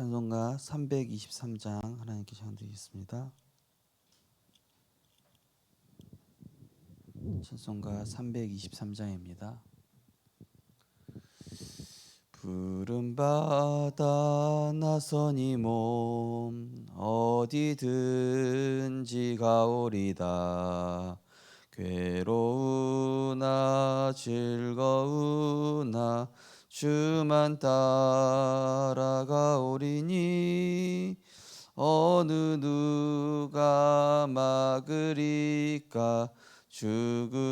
찬송가 323장 하나님께 찬드리겠습니다. 찬송가 323장입니다. 푸른 바다 나선이 몸 어디든지 가오리다 괴로우나 즐거우나 주만 따라가오리니 어느 누가 막으리까? 죽음인들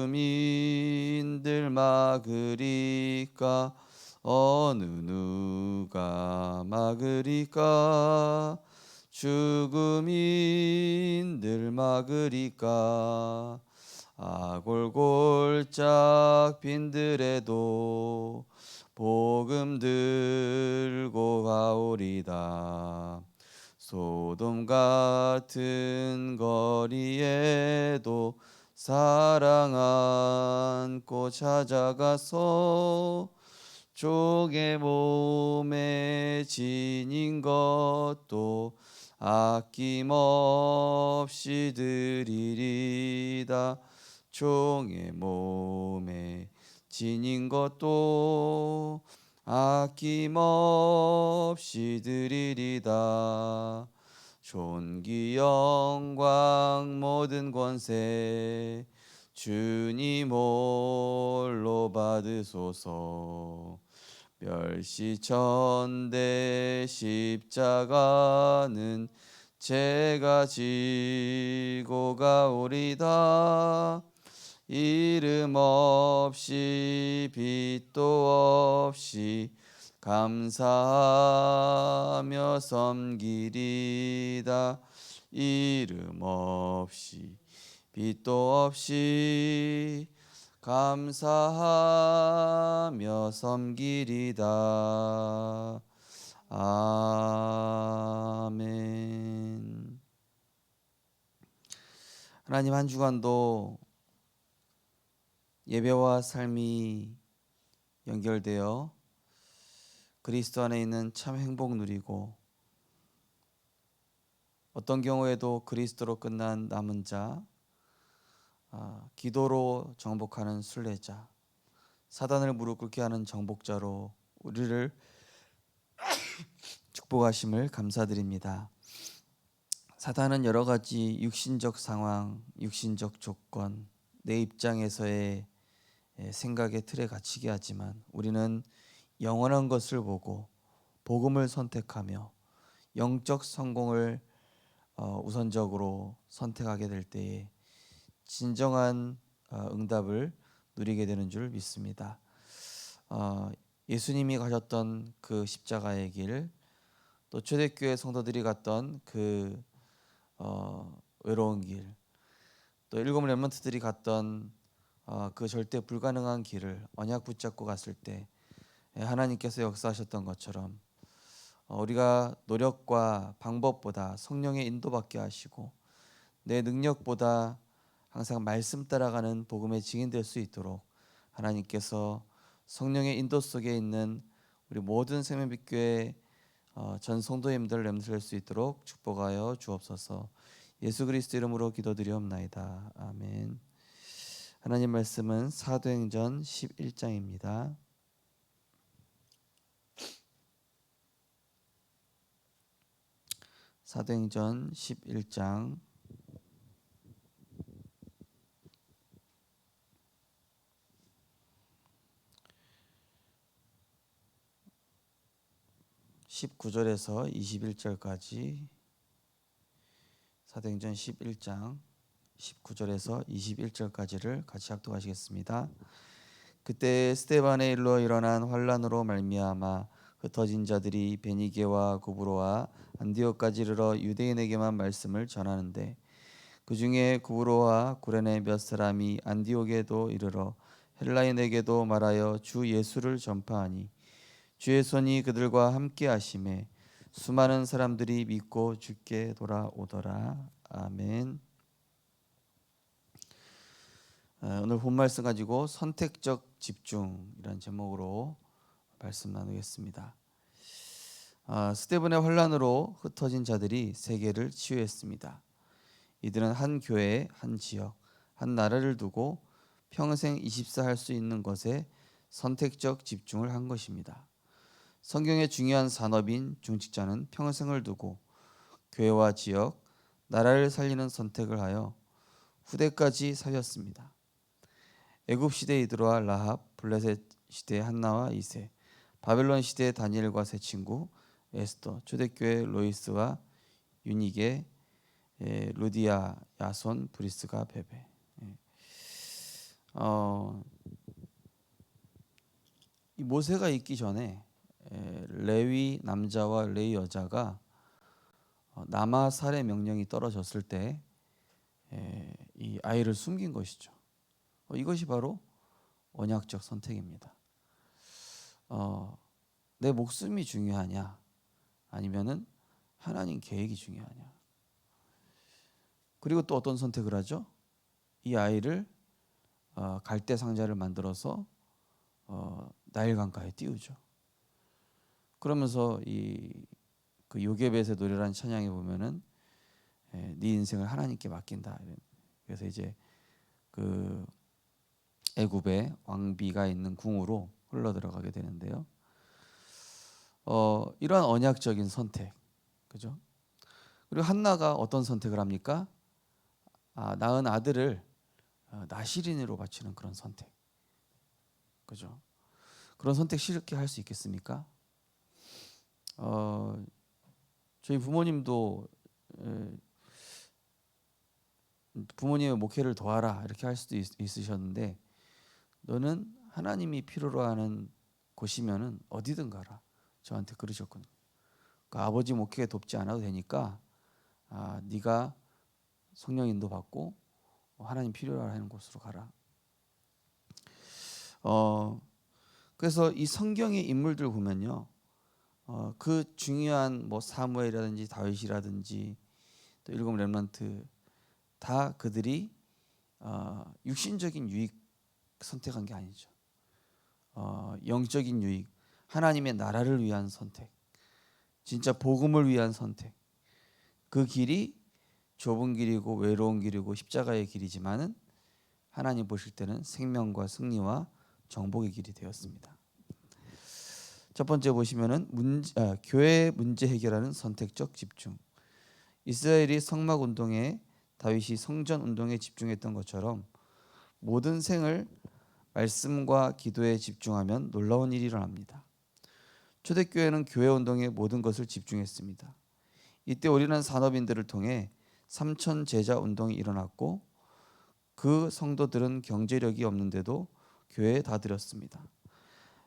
막으리까? 어느 누가 막으리까? 죽음인들 막으리까? 아골골짝 빈들에도 복음 들고 가오리다. 소돔 같은 거리에도 사랑 안고 찾아가서 쪽의 몸에 지닌 것도 아낌없이 드리리다. 종의 몸에 지닌 것도 아낌없이 드리리다. 존귀 영광 모든 권세 주님 홀로 받으소서. 멸시 천대 십자가는 제가 지고 가오리다 이름 없이 빛도 없이 감사하며 섬기리다. 이름 없이 빛도 없이 감사하며 섬기리다. 아멘. 하나님 한 주간도 예배와 삶이 연결되어 그리스도 안에 있는 참 행복 누리고 어떤 경우에도 그리스도로 끝난 남은 자, 아, 기도로 정복하는 순례자, 사단을 무릎 꿇게 하는 정복자로 우리를 축복하심을 감사드립니다. 사단은 여러 가지 육신적 상황, 육신적 조건, 내 입장에서의 예, 생각의 틀에 갇히게 하지만 우리는 영원한 것을 보고 복음을 선택하며 영적 성공을 어, 우선적으로 선택하게 될 때에 진정한 어, 응답을 누리게 되는 줄 믿습니다. 어, 예수님이 가셨던 그 십자가의 길, 또 초대교회 성도들이 갔던 그 외로운 길, 또 일곱 렘런트들이 갔던 어, 그 절대 불가능한 길을 언약 붙잡고 갔을 때 예, 하나님께서 역사하셨던 것처럼 어, 우리가 노력과 방법보다 성령의 인도받게 하시고 내 능력보다 항상 말씀 따라가는 복음의 증인 될 수 있도록 하나님께서 성령의 인도 속에 있는 우리 모든 생명빛교회 어, 전 성도님들 렘슬할 수 있도록 축복하여 주옵소서. 예수 그리스도 이름으로 기도드리옵나이다. 아멘. 하나님 말씀은 사도행전 11장입니다. 사도행전 11장 19절에서 21절까지 사도행전 11장 19절에서 21절까지를 같이 합독하시겠습니다. 그때 스테반의 일로 일어난 환란으로 말미암아 흩어진 자들이 베니게와 구브로와 안디오까지 이르러 유대인에게만 말씀을 전하는데 그 중에 구브로와 구레네 몇 사람이 안디옥에도 이르러 헬라인에게도 말하여 주 예수를 전파하니 주의 손이 그들과 함께 하심에 수많은 사람들이 믿고 주께 돌아오더라. 아멘. 어, 오늘 본 말씀 가지고 선택적 집중이라는 제목으로 말씀 나누겠습니다. 아, 스테븐의 환란으로 흩어진 자들이 세계를 치유했습니다. 이들은 한 교회, 한 지역, 한 나라를 두고 평생 24할 수 있는 것에 선택적 집중을 한 것입니다. 성경의 중요한 산업인 중직자는 평생을 두고 교회와 지역, 나라를 살리는 선택을 하여 후대까지 살렸습니다. 애굽 시대 이드로와 라합, 블레셋 시대 한나와 이세, 바벨론 시대 다니엘과 세 친구, 에스더, 초대교회 로이스와 유니게, 예, 루디아, 야손, 브리스가 베베. 예. 어, 이 모세가 있기 전에 에, 레위 남자와 레위 여자가 어, 남아 살해 명령이 떨어졌을 때 이 아이를 숨긴 것이죠. 어, 이것이 바로 언약적 선택입니다. 어, 내 목숨이 중요하냐, 아니면은 하나님 계획이 중요하냐. 그리고 또 어떤 선택을 하죠? 이 아이를 어, 갈대 상자를 만들어서 어, 나일 강가에 띄우죠. 그러면서 이그 요게벳의 노래라는 찬양에 보면은 에, 네 인생을 하나님께 맡긴다. 그래서 이제 그 애굽의 왕비가 있는 궁으로 흘러 들어가게 되는데요. 어, 이러한 언약적인 선택, 그죠? 그리고 한나가 어떤 선택을 합니까? 아, 낳은 아들을 어, 나시린으로 바치는 그런 선택, 그죠? 그런 선택 쉽게 할 수 있겠습니까? 어, 저희 부모님도 에, 부모님의 목회를 도와라 이렇게 할 수도 있, 있으셨는데 너는 하나님이 필요로 하는 곳이면은 어디든 가라 저한테 그러셨거든요. 그러니까 아버지 목회 돕지 않아도 되니까 아, 네가 성령 인도 받고 하나님 필요로 하는 곳으로 가라. 어, 그래서 이 성경의 인물들 보면요, 어, 그 중요한 뭐 사무엘이라든지 다윗이라든지 또 일곱 렘런트 다 그들이 어, 육신적인 유익 선택한 게 아니죠. 어, 영적인 유익, 하나님의 나라를 위한 선택, 진짜 복음을 위한 선택. 그 길이 좁은 길이고 외로운 길이고 십자가의 길이지만은 하나님 보실 때는 생명과 승리와 정복의 길이 되었습니다. 첫 번째 보시면은 문제, 아, 교회 문제 해결하는 선택적 집중. 이스라엘이 성막 운동에 다윗이 성전 운동에 집중했던 것처럼 모든 생을 말씀과 기도에 집중하면 놀라운 일이 일어납니다. 초대교회는 교회 운동에 모든 것을 집중했습니다. 이때 우리는 산업인들을 통해 삼천 제자 운동이 일어났고 그 성도들은 경제력이 없는데도 교회에 다 드렸습니다.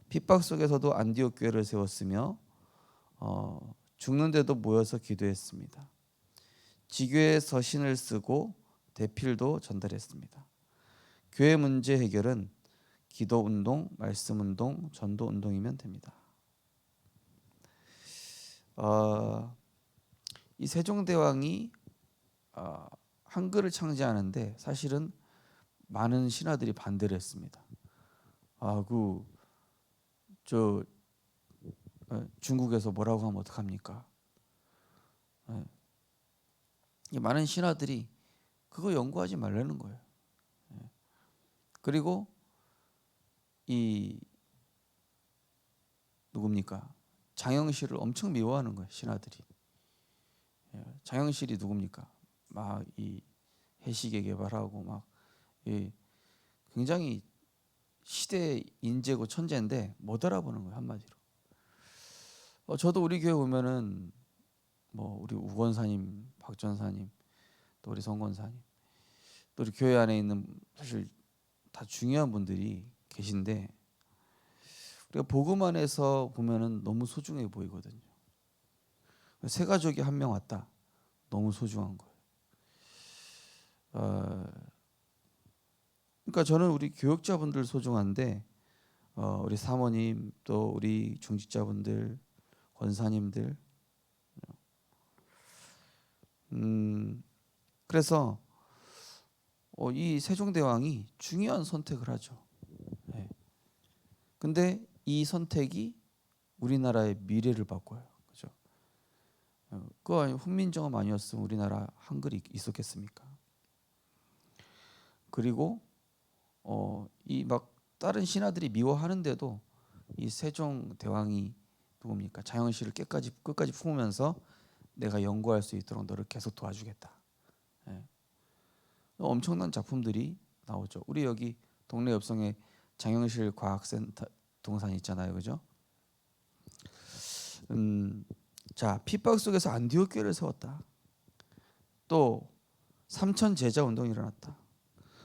핍박 속에서도 안디옥 교회를 세웠으며 어, 죽는데도 모여서 기도했습니다. 지교에 서신을 쓰고 대필도 전달했습니다. 교회 문제 해결은 기도 운동, 말씀 운동, 전도 운동이면 됩니다. 어, 이 세종대왕이 어, 한글을 창제하는데 사실은 많은 신하들이 반대를 했습니다. 아, 그저 어, 중국에서 뭐라고 하면 어떡합니까? 예. 많은 신하들이 그거 연구하지 말라는 거예요. 예. 그리고 이 누굽니까? 장영실을 엄청 미워하는 거예요. 신하들이. 예. 장영실이 누굽니까? 막 이 해시계 개발하고 막 굉장히 시대 인재고 천재인데 못 알아보는 거예요 한마디로. 어, 저도 우리 교회 오면은 뭐 우리 우건사님, 박전사님, 또 우리 성건사님, 또 우리 교회 안에 있는 사실 다 중요한 분들이 계신데 우리가 복음 안에서 보면은 너무 소중해 보이거든요. 세 가족이 한 명 왔다. 너무 소중한 거예요. 어, 그러니까 저는 우리 교육자분들 소중한데 어, 우리 사모님 또 우리 중직자분들 권사님들 음, 그래서 어, 이 세종대왕이 중요한 선택을 하죠. 네. 근데 이 선택이 우리나라의 미래를 바꿔요. 그죠? 아니 훈민정음 아니었으면 우리나라 한글이 있었겠습니까? 그리고 어, 이 막 다른 신하들이 미워하는데도 이 세종 대왕이 누굽니까? 장영 씨를 끝까지 끝까지 품으면서 내가 연구할 수 있도록 너를 계속 도와주겠다. 예. 엄청난 작품들이 나오죠. 우리 여기 동네 옆성에 장영실 과학센터 동산 있잖아요, 그죠? 음, 자 핍박 속에서 안디옥 교회를 세웠다. 또 삼천 제자 운동이 일어났다.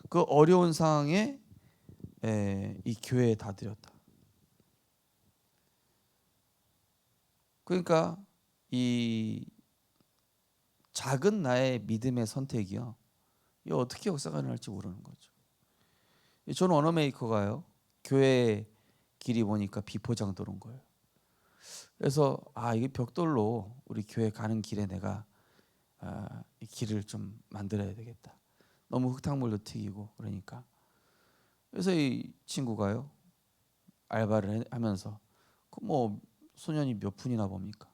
그 어려운 상황에 에, 이 교회에 다 드렸다. 그러니까 이 작은 나의 믿음의 선택이요. 이 어떻게 역사가 일어날지 모르는 거죠. 저는 언어 메이커가요. 교회 길이 보니까 비포장 도로인 거예요. 그래서 아 이게 벽돌로 우리 교회 가는 길에 내가 아, 이 길을 좀 만들어야 되겠다. 너무 흙탕물도 튀기고 그러니까 그래서 이 친구가요 알바를 해- 하면서 그 뭐 소년이 몇 푼이나 봅니까?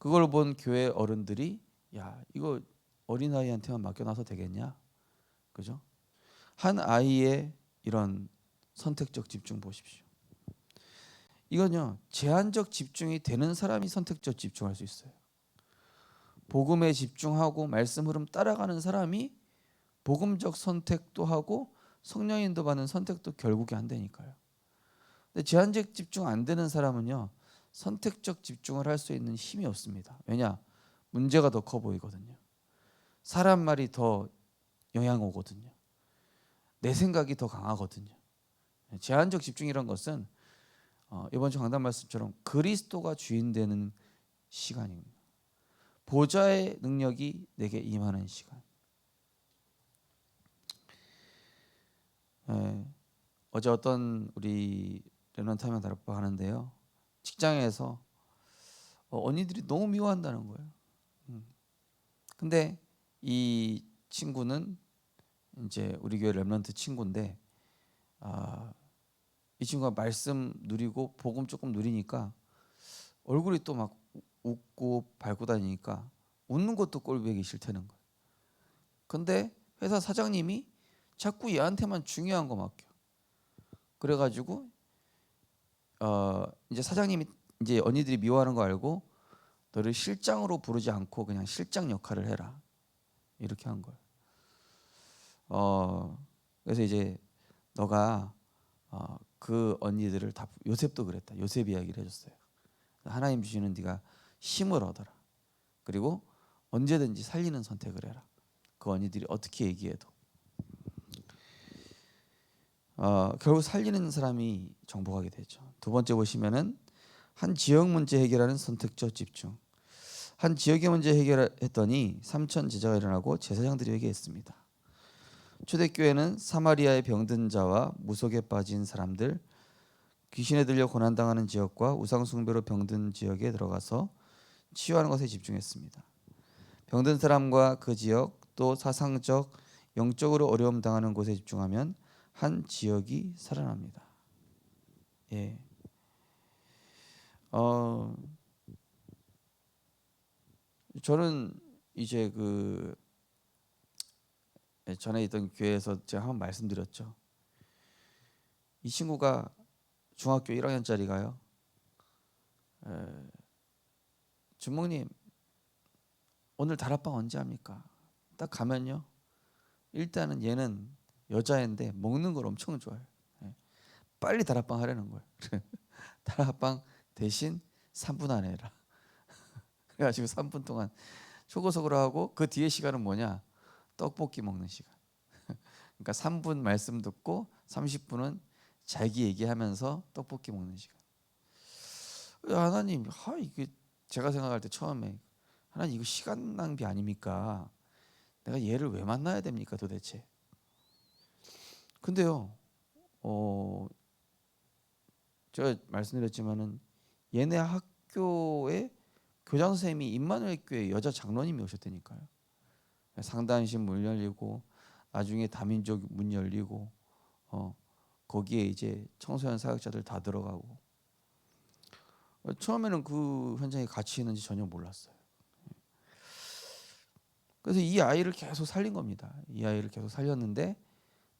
그걸 본 교회 어른들이 야 이거 어린 아이한테만 맡겨놔서 되겠냐, 그죠? 한 아이의 이런 선택적 집중 보십시오. 이건요 제한적 집중이 되는 사람이 선택적 집중할 수 있어요. 복음에 집중하고 말씀 흐름 따라가는 사람이 복음적 선택도 하고 성령 인도 받는 선택도 결국에 한다니까요. 근데 제한적 집중 안 되는 사람은요 선택적 집중을 할 수 있는 힘이 없습니다. 왜냐 문제가 더 커 보이거든요. 사람 말이 더 영향 오거든요. 내 생각이 더 강하거든요. 제한적 집중이란 것은 어, 이번 주 강단 말씀처럼 그리스도가 주인 되는 시간입니다. 보좌의 능력이 내게 임하는 시간. 예, 어제 어떤 우리 레넌트 하면 다락방 하는데요. 직장에서 어, 언니들이 너무 미워한다는 거예요. 음. 근데 이 친구는 이제 우리 교회 렘런트 친구인데 아, 이 친구가 말씀 누리고 복음 조금 누리니까 얼굴이 또 막 웃고 밟고 다니니까 웃는 것도 꼴보기 싫다는 거예요. 근데 회사 사장님이 자꾸 얘한테만 중요한 거 맡겨. 그래가지고 어 이제 사장님이 이제 언니들이 미워하는 거 알고 너를 실장으로 부르지 않고 그냥 실장 역할을 해라 이렇게 한 거예요. 어 그래서 이제 너가 어, 그 언니들을 다 요셉도 그랬다. 요셉 이야기를 해줬어요. 하나님 주시는 네가 힘을 얻어라. 그리고 언제든지 살리는 선택을 해라. 그 언니들이 어떻게 얘기해도 어, 결국 살리는 사람이 정복하게 되죠. 두 번째 보시면은 한 지역 문제 해결하는 선택적 집중. 한 지역의 문제 해결했더니 삼천 제자가 일어나고 제사장들이 회개했습니다. 초대교회는 사마리아의 병든 자와 무속에 빠진 사람들, 귀신에 들려 고난당하는 지역과 우상숭배로 병든 지역에 들어가서 치유하는 것에 집중했습니다. 병든 사람과 그 지역 또 사상적, 영적으로 어려움 당하는 곳에 집중하면 한 지역이 살아납니다. 예. 어 저는 이제 그 전에 있던 교회에서 제가 한번 말씀드렸죠. 이 친구가 중학교 1학년짜리가요. 에, 주목님 오늘 다락방 언제 합니까? 딱 가면요. 일단은 얘는 여자인데 먹는 걸 엄청 좋아해요. 예. 빨리 다락방 하려는 거예요. 다락방 대신 3분 안에 해라. 그래가지고 3분 동안 초고속으로 하고 그 뒤에 시간은 뭐냐? 떡볶이 먹는 시간. 그러니까 3분 말씀 듣고 30분은 자기 얘기하면서 떡볶이 먹는 시간. 하나님, 하 이게 제가 생각할 때 처음에 하나님 이거 시간 낭비 아닙니까? 내가 얘를 왜 만나야 됩니까 도대체? 근데요, 어, 제가 말씀드렸지만은 얘네 학교에 교장 선생님이 임마누엘 교회 여자 장로님이 오셨다니까요. 상단신 문 열리고 나중에 다민족 문 열리고 어, 거기에 이제 청소년 사역자들 다 들어가고 어, 처음에는 그 현장에 같이 있는지 전혀 몰랐어요. 그래서 이 아이를 계속 살린 겁니다. 이 아이를 계속 살렸는데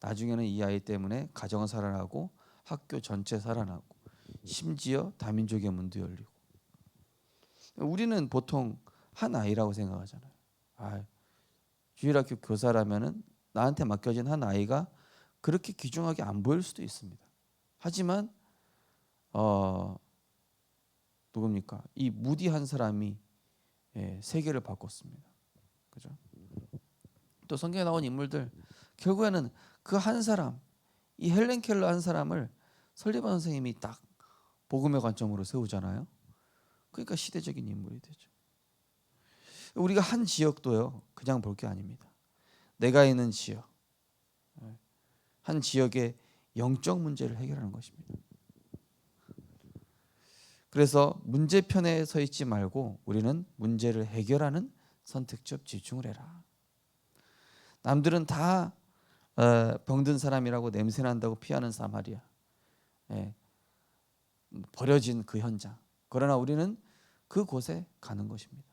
나중에는 이 아이 때문에 가정은 살아나고 학교 전체 살아나고 심지어 다민족의 문도 열리고 우리는 보통 한 아이라고 생각하잖아요. 아, 주일학교 교사라면은 나한테 맡겨진 한 아이가 그렇게 귀중하게 안 보일 수도 있습니다. 하지만 어 누굽니까? 이 무디 한 사람이 예, 세계를 바꿨습니다. 그죠? 또 성경에 나온 인물들 결국에는 그 한 사람, 이 헬렌 켈러 한 사람을 설리반 선생님이 딱 복음의 관점으로 세우잖아요. 그러니까 시대적인 인물이 되죠. 우리가 한 지역도요 그냥 볼 게 아닙니다. 내가 있는 지역, 예, 한 지역의 영적 문제를 해결하는 것입니다. 그래서 문제 편에 서 있지 말고 우리는 문제를 해결하는 선택적 집중을 해라. 남들은 다 어, 병든 사람이라고 냄새 난다고 피하는 사마리아, 예, 버려진 그 현장. 그러나 우리는 그 곳에 가는 것입니다.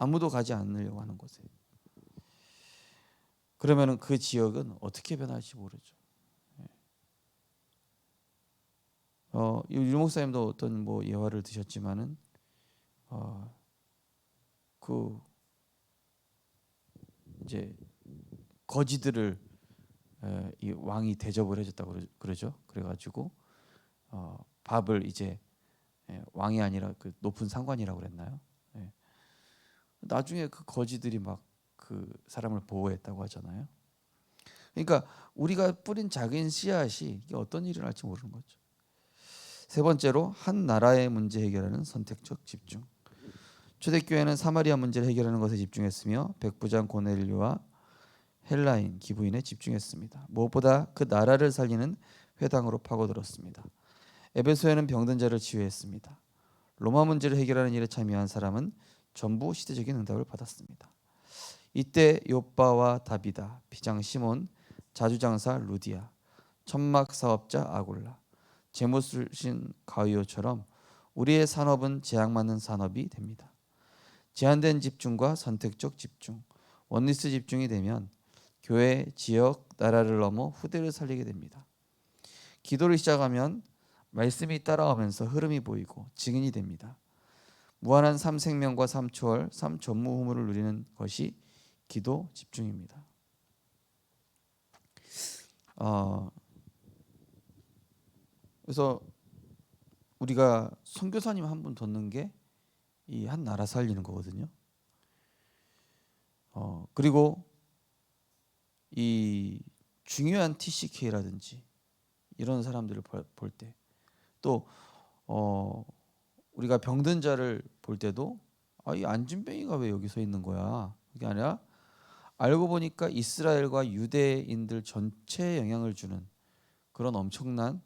아무도 가지 않으려고 하는 곳에. 그러면은 그 지역은 어떻게 변할지 모르죠. 예. 어, 유 목사님도 어떤 뭐 예화를 드셨지만은 어, 그 이제 거지들을 에, 이 왕이 대접을 해줬다고 그러- 그러죠. 그래가지고 어, 밥을 이제 예, 왕이 아니라 그 높은 상관이라고 그랬나요? 예. 나중에 그 거지들이 막 그 사람을 보호했다고 하잖아요. 그러니까 우리가 뿌린 작은 씨앗이 어떤 일을 할지 모르는 거죠. 세 번째로 한 나라의 문제 해결하는 선택적 집중. 초대교회는 사마리아 문제를 해결하는 것에 집중했으며 백부장 고넬료와 헬라인 기부인에 집중했습니다. 무엇보다 그 나라를 살리는 회당으로 파고들었습니다. 에베소에는 병든 자를 치유했습니다. 로마 문제를 해결하는 일에 참여한 사람은 전부 시대적인 응답을 받았습니다. 이때 요빠와 다비다, 비장 시몬, 자주장사 루디아, 천막 사업자 아골라, 재무술신 가이오처럼 우리의 산업은 제약맞는 산업이 됩니다. 제한된 집중과 선택적 집중, 원리스 집중이 되면 교회, 지역, 나라를 넘어 후대를 살리게 됩니다. 기도를 시작하면 말씀이 따라오면서 흐름이 보이고 증인이 됩니다. 무한한 삼생명과 삼초월, 삼전무 후무를 누리는 것이 기도 집중입니다. 어, 그래서 우리가 선교사님 한 분 뒀는 게 이 한 나라 살리는 거거든요. 어, 그리고 이 중요한 TCK라든지 이런 사람들을 볼 때또 어, 우리가 병든 자를 볼 때도 아, 이 안진뱅이가 왜 여기 서 있는 거야? 그게 아니라 알고 보니까 이스라엘과 유대인들 전체에 영향을 주는 그런 엄청난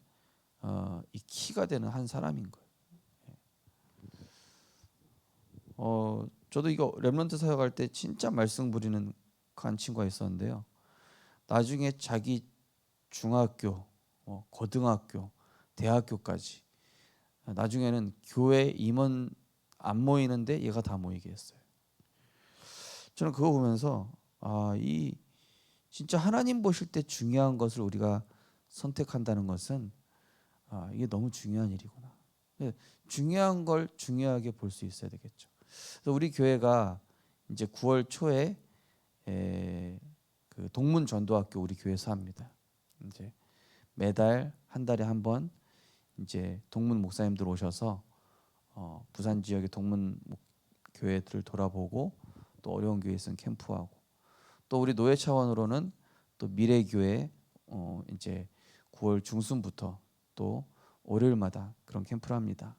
어, 이 키가 되는 한 사람인 거예요. 어, 저도 이거 렘런트 사역할 때 진짜 말씀 부리는 한 친구가 있었는데요. 나중에 자기 중학교, 어, 고등학교, 대학교까지 나중에는 교회 임원 안 모이는데 얘가 다 모이게 했어요. 저는 그거 보면서 아, 이 진짜 하나님 보실 때 중요한 것을 우리가 선택한다는 것은 아, 이게 너무 중요한 일이구나. 예, 중요한 걸 중요하게 볼 수 있어야 되겠죠. 그래서 우리 교회가 이제 9월 초에 에, 그 동문 전도학교 우리 교회에서 합니다. 이제 매달 한 달에 한번 이제 동문 목사님들 오셔서 어, 부산 지역의 동문 목- 교회들을 돌아보고 또 어려운 교회에 있으면 캠프하고 또 우리 노예 차원으로는 또 미래 교회 어, 이제 9월 중순부터 또 월요일마다 그런 캠프를 합니다.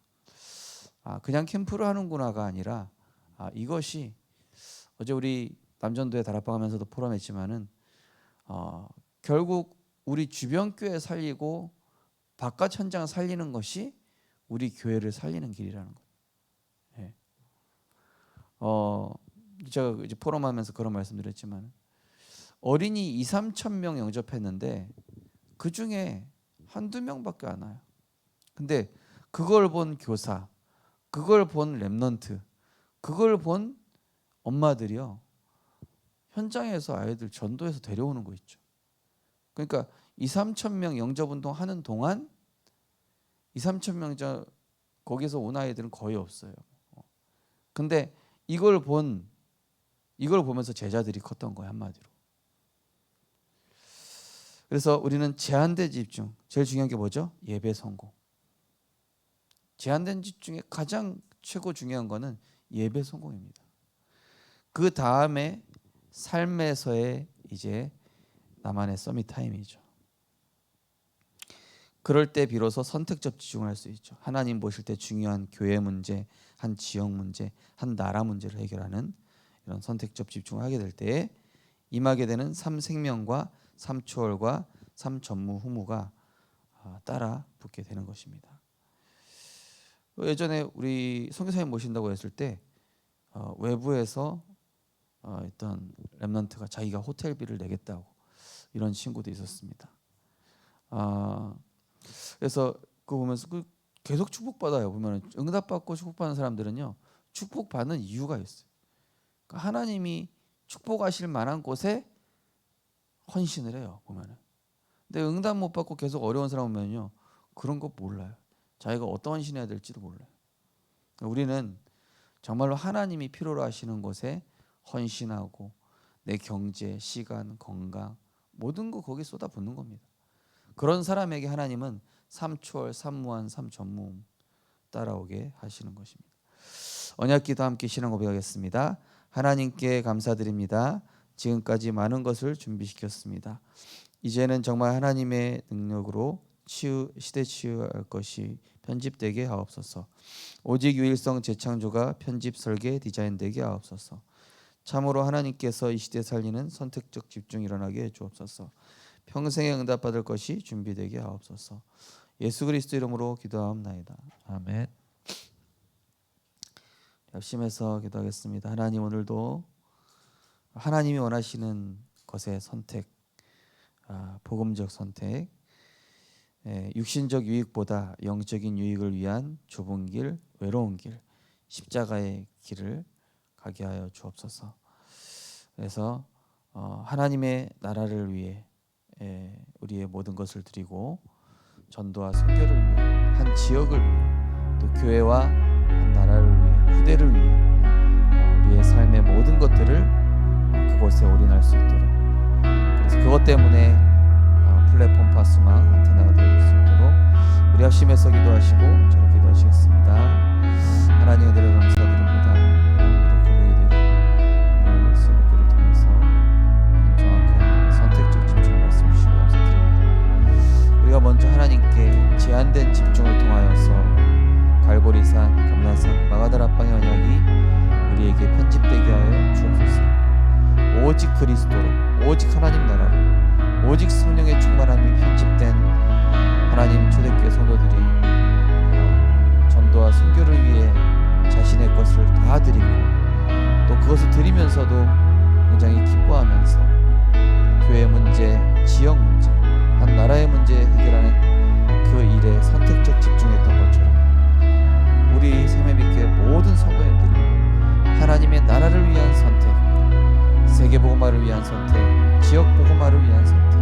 아 그냥 캠프를 하는구나가 아니라 아 이것이 어제 우리 남전도에 다락방하면서도 포럼했지만은 어, 결국 우리 주변 교회 살리고 바깥 현장 살리는 것이 우리 교회를 살리는 길이라는 것. 예. 어 제가 이제 포럼하면서 그런 말씀드렸지만 어린이 2, 3천 명 영접했는데 그 중에 한두 명밖에 안 와요. 근데 그걸 본 교사, 그걸 본 랩넌트, 그걸 본 엄마들이요 현장에서 아이들 전도해서 데려오는 거 있죠. 그러니까 2, 3천 명 영접 운동 하는 동안 2, 3천 명 저 거기서 온 아이들은 거의 없어요. 어. 근데 이걸 본 이걸 보면서 제자들이 컸던 거예요 한마디로. 그래서 우리는 제한된 집중 제일 중요한 게 뭐죠? 예배 성공. 제한된 집중에 가장 최고 중요한 거는 예배 성공입니다. 그 다음에 삶에서의 이제 나만의 서밋 타임이죠. 그럴 때 비로소 선택적 집중을 할수 있죠. 하나님 보실 때 중요한 교회 문제, 한 지역 문제, 한 나라 문제를 해결하는 이런 선택적 집중을 하게 될 때에 임하게 되는 삼생명과 삼초월과 삼전무후무가 아, 따라 붙게 되는 것입니다. 예전에 우리 선교사님 모신다고 했을 때 어, 외부에서 어, 어떤 렘넌트가 자기가 호텔비를 내겠다고 이런 친구도 있었습니다. 아 그래서 그 보면서 그 계속 축복받아요. 보면 응답받고 축복받는 사람들은요 축복받는 이유가 있어요. 그러니까 하나님이 축복하실 만한 곳에 헌신을 해요. 보면은. 근데 응답 못 받고 계속 어려운 사람 오면요 그런 거 몰라요. 자기가 어떤 헌신해야 될지도 몰라요. 그러니까 우리는 정말로 하나님이 필요로 하시는 곳에 헌신하고 내 경제, 시간, 건강 모든 거 거기 쏟아붓는 겁니다. 그런 사람에게 하나님은 삼초월, 삼무한, 삼전무음 따라오게 하시는 것입니다. 언약기도 함께 신앙 고백하겠습니다. 하나님께 감사드립니다. 지금까지 많은 것을 준비시켰습니다. 이제는 정말 하나님의 능력으로 치유 시대 치유할 것이 편집되게 하옵소서. 오직 유일성 재창조가 편집 설계 디자인되게 하옵소서. 참으로 하나님께서 이 시대 살리는 선택적 집중 일어나게 해 주옵소서. 평생에 응답받을 것이 준비되게 하옵소서. 예수 그리스도 이름으로 기도하옵나이다. 아멘. 열심해서 기도하겠습니다. 하나님 오늘도 하나님이 원하시는 것의 선택, 아, 복음적 선택, 예, 육신적 유익보다 영적인 유익을 위한 좁은 길, 외로운 길, 십자가의 길을 가게 하여 주옵소서. 그래서 어, 하나님의 나라를 위해 예, 우리의 모든 것을 드리고 전도와 선교를 위해 한 지역을 위해 또 교회와 한 나라를 위해 후대를 위해 어, 우리의 삶의 모든 것들을 어, 그곳에 올인할 수 있도록 그래서 그것 때문에 어, 플랫폼 파스망 안테나가 되어줄 수 있도록 우리 합심해서 기도하시고 저로 기도하시겠습니다. 하나님 은혜를 감사드립니다. 우리가 먼저 하나님께 제한된 집중을 통하여서 갈보리산, 감난산, 마가다락방의 언약이 우리에게 편집되게 하여 주옵소서. 오직 그리스도로, 오직 하나님 나라로, 오직 성령의 충만함이 편집된 하나님 초대교회 성도들이 어, 전도와 선교를 위해 자신의 것을 다 드리고 또 그것을 드리면서도 굉장히 기뻐하면서 교회 문제, 지역 문제, 한 나라의 문제 해결하는 그 일에 선택적 집중했던 것처럼 우리 새매비교회 모든 성도님들이 하나님의 나라를 위한 선택, 세계 보고마를 위한 선택, 지역 보고마를 위한 선택